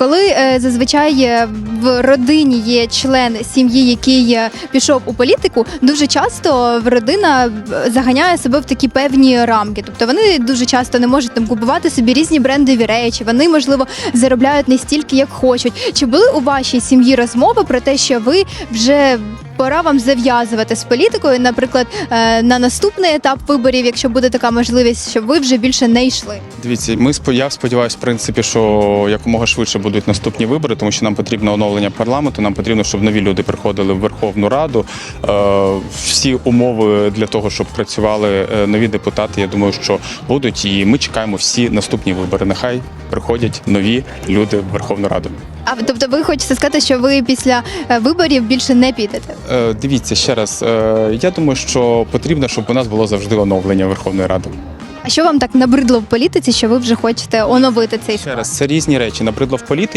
Коли е, зазвичай е, в родині є член сім'ї, який е, пішов у політику, дуже часто родина е, заганяє себе в такі певні рамки. Тобто вони дуже часто не можуть там купувати собі різні брендові речі. Вони можливо заробляють не стільки, як хочуть. Чи були у вашій сім'ї розмови про те, що ви вже пора вам зав'язувати з політикою, наприклад, е, на наступний етап виборів, якщо буде така можливість, щоб ви вже більше не йшли? Дивіться, ми я сподіваюся, в принципі, що якомога швидше будуть наступні вибори, тому що нам потрібно оновлення парламенту. Нам потрібно, щоб нові люди приходили в Верховну Раду. Е, всі умови для того, щоб працювали е, нові депутати, я думаю, що будуть. І ми чекаємо всі наступні вибори. Нехай приходять нові люди в Верховну Раду. А тобто, ви хочете сказати, що ви після е, виборів більше не підете? Дивіться ще раз. Я думаю, що потрібно, щоб у нас було завжди оновлення Верховної Ради. А що вам так набридло в політиці, що ви вже хочете оновити цей Ще раз, це різні речі. Набридло в політиці.